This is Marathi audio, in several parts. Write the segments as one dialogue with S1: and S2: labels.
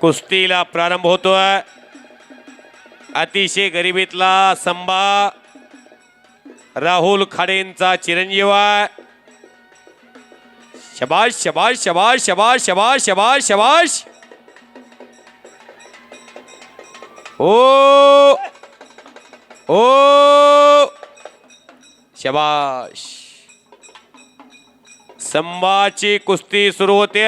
S1: कुस्तीला प्रारंभ होतोय. अतिशय गरिबीतला संभा. राहुल खाडेंचा चिरंजीव आहे. शबाश शबाश शबाश शबाश शबाश शबाश शबाश. ओ ओ शबाश. संभाची कुस्ती सुरू होते.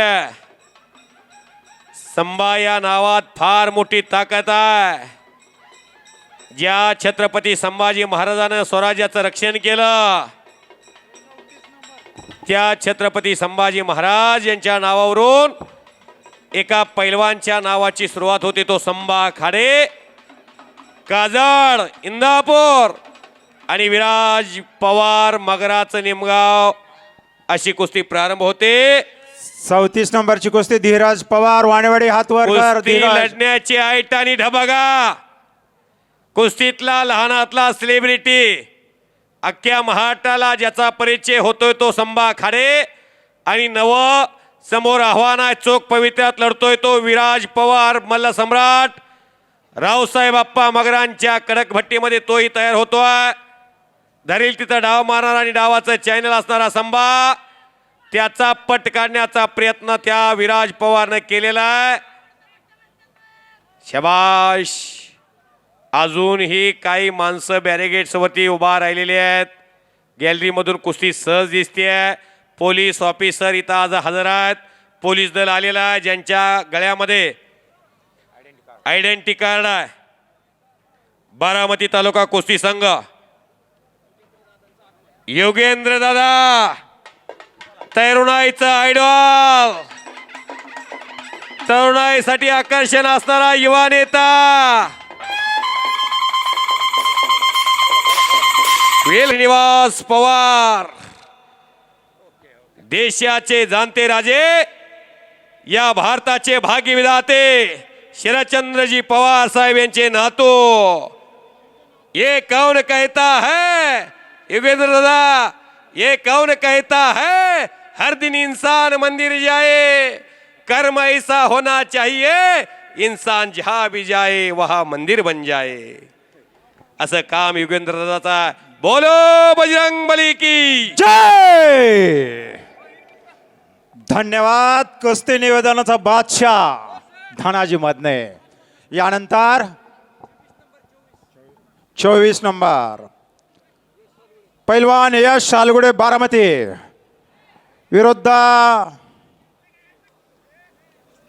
S1: संभा या नावात फार मोठी ताकद आहे. ज्या छत्रपती संभाजी महाराजानं स्वराज्याचं रक्षण केलं त्या छत्रपती संभाजी महाराज यांच्या नावावरून एका पैलवानच्या नावाची सुरुवात होते. तो संभा खाडे काजळ इंदापूर आणि विराज पवार मगराचं निमगाव अशी कुस्ती प्रारंभ होते.
S2: चौतीस नंबरची कुस्ती धीरज पवार वाणेवाडी हात वर कर
S1: कुस्ती
S2: धीरज.
S1: लढण्याची ऐट आणि ढबगा. कुस्तीतला लहानातला सेलिब्रिटी अख्ख्या महाराष्ट्राला ज्याचा परिचय होतोय तो संभा खाडे. आणि नव समोर आव्हान आहे चोख पवित्र्यात लढतोय तो विराज पवार मल्ल सम्राट. रावसाहेब आप्पा मगरांच्या कडक भट्टीमध्ये तोही तयार होतोय. धरील तिथं डाव मारणार आणि डावाचं चॅनल असणारा संभा. त्याचा पट काढण्याचा प्रयत्न त्या विराज पवारनं केलेला आहे. शबाश अजूनही काही माणसं बॅरिगेट्सवरती उभा राहिलेली आहेत. गॅलरीमधून कुस्ती सहज दिसते पोलीस ऑफिसर इथं आज हजर आहेत. पोलीस दल आलेलं आहे ज्यांच्या गळ्यामध्ये आयडेंटी कार्ड आहे. बारामती तालुका कुस्ती संघ. योगेंद्र दादा! तरुणाईचं आयडॉल तरुणाईसाठी आकर्षण असणारा युवा नेता. श्रीनिवास पवार. देशाचे जाणते राजे या भारताचे भाग्यविधाते शरदचंद्रजी पवार साहेब यांचे नातो. ये कौन कहता है? युगेंद्र दादा ये कौन कहता है? हर दिन इंसान मंदिर जाए कर्म ऐसा होना चाहिए इंसान जहां भी जाए वहां मंदिर बन जाए। असं काम युगेंद्र दादाचा बोलो बजरंग बली की।
S2: जय! धन्यवाद कुस्ती निवेदनाचा बादशाह धनाजी मधने यानंतर चोवीस नंबर। पैलवान यश शालगुडे बारामती। विरुद्ध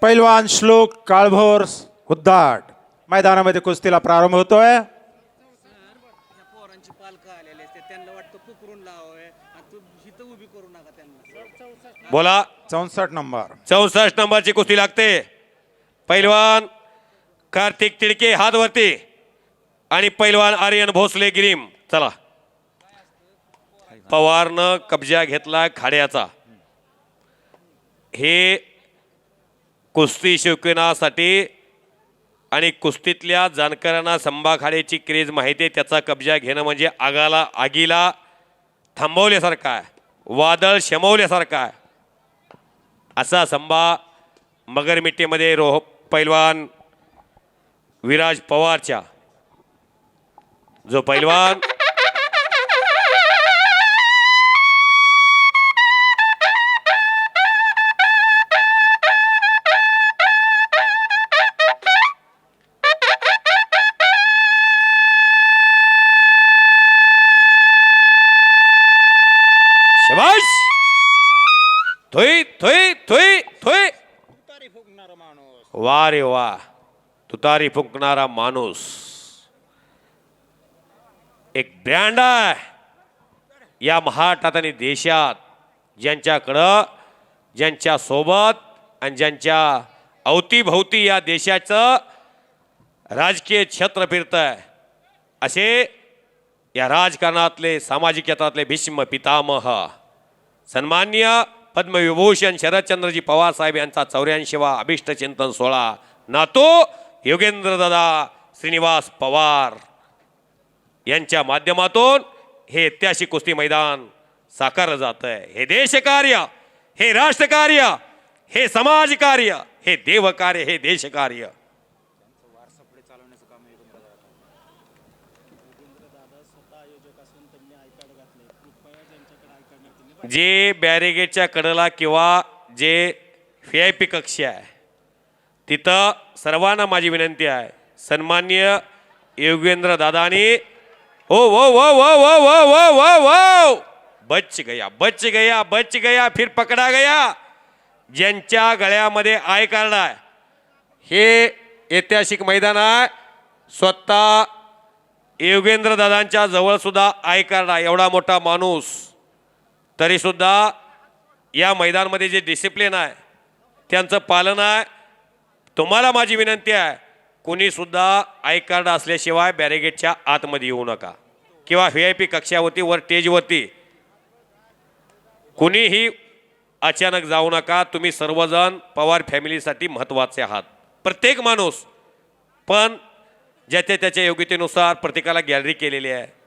S2: पैलवान श्लोक काळभोर उद्दाट मैदानामध्ये कुस्तीला प्रारंभ होतोय.
S3: त्या पोरांची पालकं आलेले असते त्यांना वाटतं पुकरून लावावे. आणि तू हिथं उभी करू नका त्यांना.
S1: बोला.
S2: चौसष्ट नंबर.
S1: चौसष्ट नंबरची कुस्ती लागते. पैलवान कार्तिक तिडके हात वरती आणि पैलवान आर्यन भोसले गिरीम. चला. पवारनं कब्जा घेतला खाड्याचा. हे कुस्ती शौकीनासाठी आणि कुस्तीतल्या जाणकारांना संभा खाड्याची क्रेज माहिती आहे. त्याचा कब्जा घेणं म्हणजे आगाला आगीला थांबवल्यासारखा आहे. वादळ शमवल्यासारखा आहे. असा संभा मगरमिट्टीमध्ये रोह पैलवान विराज पवारच्या. जो पैलवान थोई थोई थोई थोई। वा रे वा तुतारी फुंकणारा माणूस. एक ब्रँड आहे. या महाराष्ट्रात आणि देशात ज्यांच्याकडं ज्यांच्या सोबत आणि ज्यांच्या अवतीभोवती या देशाचं राजकीय क्षेत्र फिरत आहे असे या राजकारणातले सामाजिक क्षेत्रातले भीष्म पितामह. सन्मान्य पद्मविभूषण शरदचंद्रजी पवार साहेब यांचा चौऱ्याऐंशीवा अभिष्टचिंतन सोहळा. नातो योगेंद्रदादा श्रीनिवास पवार यांच्या माध्यमातून हे ऐतिहासिक कुस्ती मैदान साकारलं जात आहे हे देशकार्य हे राष्ट्रकार्य हे समाजकार्य हे देवकार्य हे देशकार्य. जे बॅरिगेटच्या कडेला किंवा जे व्ही आय पी कक्ष आहे तिथं सर्वांना माझी विनंती आहे. सन्मान्य योगेंद्र दादानी ओ वो वो वो वो वो वो वो वो बच गया बच गया बच गया फिर पकडा गया. ज्यांच्या गळ्यामध्ये आय कार्ड आहे हे ऐतिहासिक मैदान आहे. स्वतः योगेंद्र दादांच्या जवळ सुद्धा आय कार्ड आहे. एवढा मोठा माणूस. तरीसुद्धा या मैदानमध्ये जे डिसिप्लिन आहे त्यांचं पालन आहे. तुम्हाला माझी विनंती आहे कुणीसुद्धा आय कार्ड असल्याशिवाय बॅरिगेटच्या आतमध्ये येऊ नका. किंवा व्ही आय पी कक्षावरती वर स्टेजवरती कुणीही अचानक जाऊ नका. तुम्ही सर्वजण पवार फॅमिलीसाठी महत्त्वाचे आहात. प्रत्येक माणूस पण ज्याच्या त्याच्या योग्यतेनुसार प्रत्येकाला गॅलरी केलेली आहे.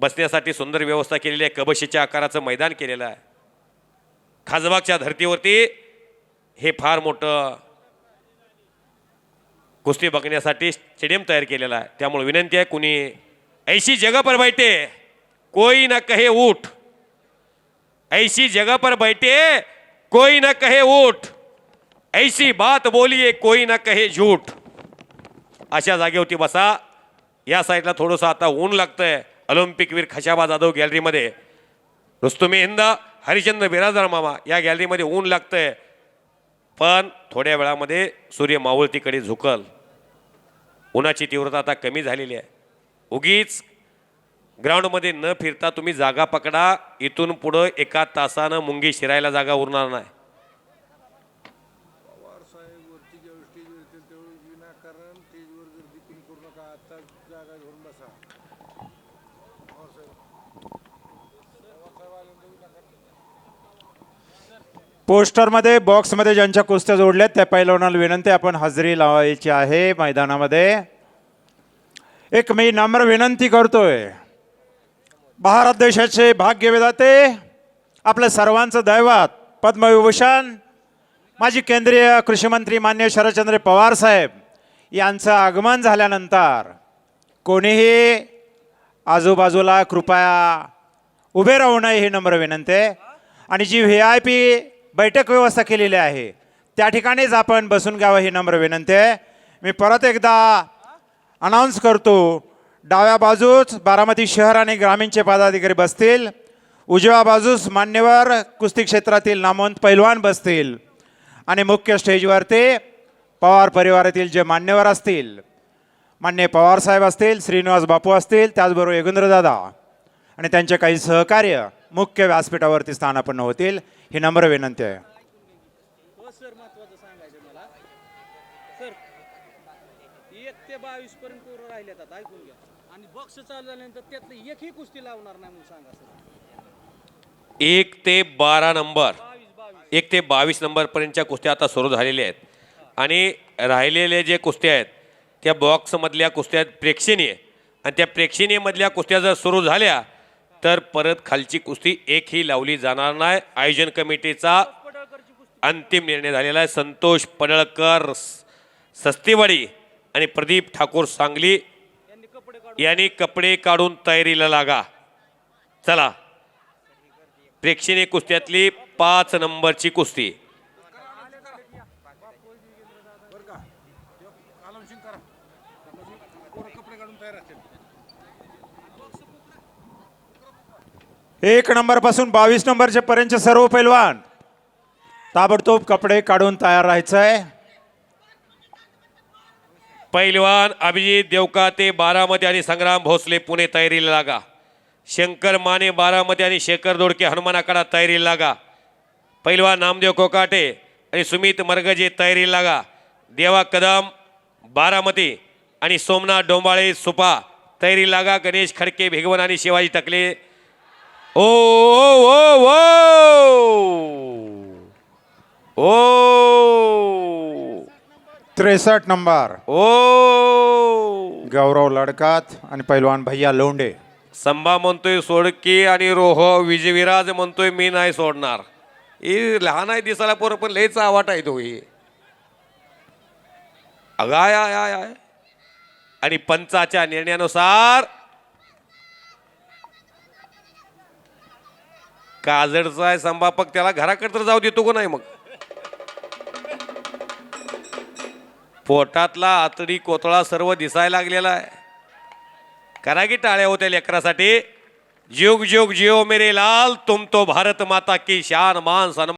S1: बसण्यासाठी सुंदर व्यवस्था केलेली आहे. कबशीच्या आकाराचं मैदान केलेलं आहे. खासबागच्या धर्तीवरती हे फार मोठं कुस्ती बघण्यासाठी स्टेडियम तयार केलेला आहे. त्यामुळे विनंती आहे कुणी ऐशी जगह पर बैठे कोई ना कहे उठ ऐसी जगह पर बैठे कोई ना कहे उठ ऐसी बात बोलिये कोई ना कहे झूठ. अशा जागेवरती बसा. या साईडला थोडंसं आता ऊन लागतंय. ऑलिम्पिक वीर खशाबा जाधव गॅलरीमध्ये. रुस्तुमी हिंद हरिचंद्र बिराजदार मामा या गॅलरीमध्ये ऊन लागतंय. पण थोड्या वेळामध्ये सूर्य मावळतीकडे झुकल. उन्हाची तीव्रता आता कमी झालेली आहे. उगीच ग्राउंडमध्ये न फिरता तुम्ही जागा पकडा. इथून पुढं एका तासानं मुंगी शिरायला जागा उरणार नाही
S4: पवार साहेब वरती ज्यावेळी स्टेजवर येतील त्यावेळी विनाकारण स्टेजवर गर्दी कोणी करू नका आता जागा घेऊन बसा पवार साहेब पवार साहेब आल्यानंतर विनाकारण
S2: पोस्टरमध्ये बॉक्समध्ये ज्यांच्या कुस्त्या जोडल्यात त्या पैलवानाला विनंती आपण हजेरी लावायची आहे मैदानामध्ये. एक मी नम्र विनंती करतोय. भारत देशाचे भाग्यविधाते आपल्या सर्वांचं दैवत पद्मविभूषण माजी केंद्रीय कृषीमंत्री मान्य शरदचंद्र पवार साहेब यांचं आगमन झाल्यानंतर कोणीही आजूबाजूला कृपया उभे राहू नये ही नम्र विनंती आणि जी व्ही आय पी बैठक व्यवस्था केलेली आहे. त्या ठिकाणीच आपण बसून घ्यावं ही नम्र विनंती आहे. मी परत एकदा अनाऊन्स करतो डाव्या बाजूस बारामती शहर आणि ग्रामीणचे पदाधिकारी बसतील. उजव्या बाजूस मान्यवर कुस्ती क्षेत्रातील नामवंत पैलवान बसतील. आणि मुख्य स्टेजवरती पवार परिवारातील जे मान्यवर असतील मान्य पवार साहेब असतील श्रीनिवास बापू असतील त्याचबरोबर दादा. आणि त्यांचे काही सहकार्य मुख्य व्यासपीठावरती स्थानापन्न होतील. ही नम्र विनंती आहे.
S3: हो सर महत्वाचं सांगायचं मला सर एक ते बावीस पर्यंत पोरं राहिलेत आता ऐकून घ्या. आणि बॉक्स चालू झाल्यानंतर त्यातलं एकही कुस्ती लावणार नाही म्हणून सांगा सर.
S1: एक ते बारा नंबर एक ते बावीस नंबरपर्यंतच्या कुस्त्या आता सुरू झालेल्या आहेत. आणि राहिलेले जे कुस्त्या आहेत त्या बॉक्समधल्या कुस्त्या आहेत प्रेक्षणीय. आणि त्या प्रेक्षणीयमधल्या कुस्त्या जर सुरू झाल्या तर परत खालची कुस्ती एकही लावली जाणार नाही. आयोजन कमिटीचा अंतिम निर्णय झालेला आहे. संतोष पडळकर स- सस्तीवाडी आणि प्रदीप ठाकूर सांगली
S3: यांनी कपडे काढून
S1: यांनी कपडे काढून तयारीला लागा. चला प्रेक्षणीय कुस्त्यातली पाच नंबरची कुस्ती
S4: बरं का आलमशिंग करा म्हणजे पोरं कपडे काढून तयार असतील
S2: एक नंबरपासून बावीस नंबरचे पर्यंतचे सर्व पैलवान ताबडतोब कपडे काढून तयार राहायचं आहे
S1: पैलवान अभिजित देवकाते बारामती आणि संग्राम भोसले पुणे तयारीला लागा. शंकर माने बारामती आणि शेखर दोडके हनुमानाकडा तयारीला लागा. पैलवान नामदेव कोकाटे आणि सुमित मरगजे तयारीला लागा. देवा कदम बारामती आणि सोमनाथ डोंबाळे सुपा तयारी लागा. गणेश खडके भिगवण आणि शिवाजी टकले ओ ओ ओ ओ! ओ!
S2: त्रेसष्ट नंबर.
S1: ओ!
S2: गौरव लडकात आणि पैलवान भैया लोंडे
S1: संभा म्हणतोय सोडकी आणि रोह विजयविराज म्हणतोय मी नाही सोडणार. ही लहान आहे दिसायला पोरं पण लयच आवाट आहे तो ही. अगाय आय आय आय. आणि पंचाच्या निर्णयानुसार काजडचा आहे संभापक त्याला घराकडे तर जाऊ देतो को नाही मग. पोटातला आतडी कोतळा सर्व दिसायला लागलेला आहे. करा की टाळ्या होत्या लेकरासाठी? जुग जुग जिओ मेरे लाल तुम तो भारत माता की शान मान सन्मान.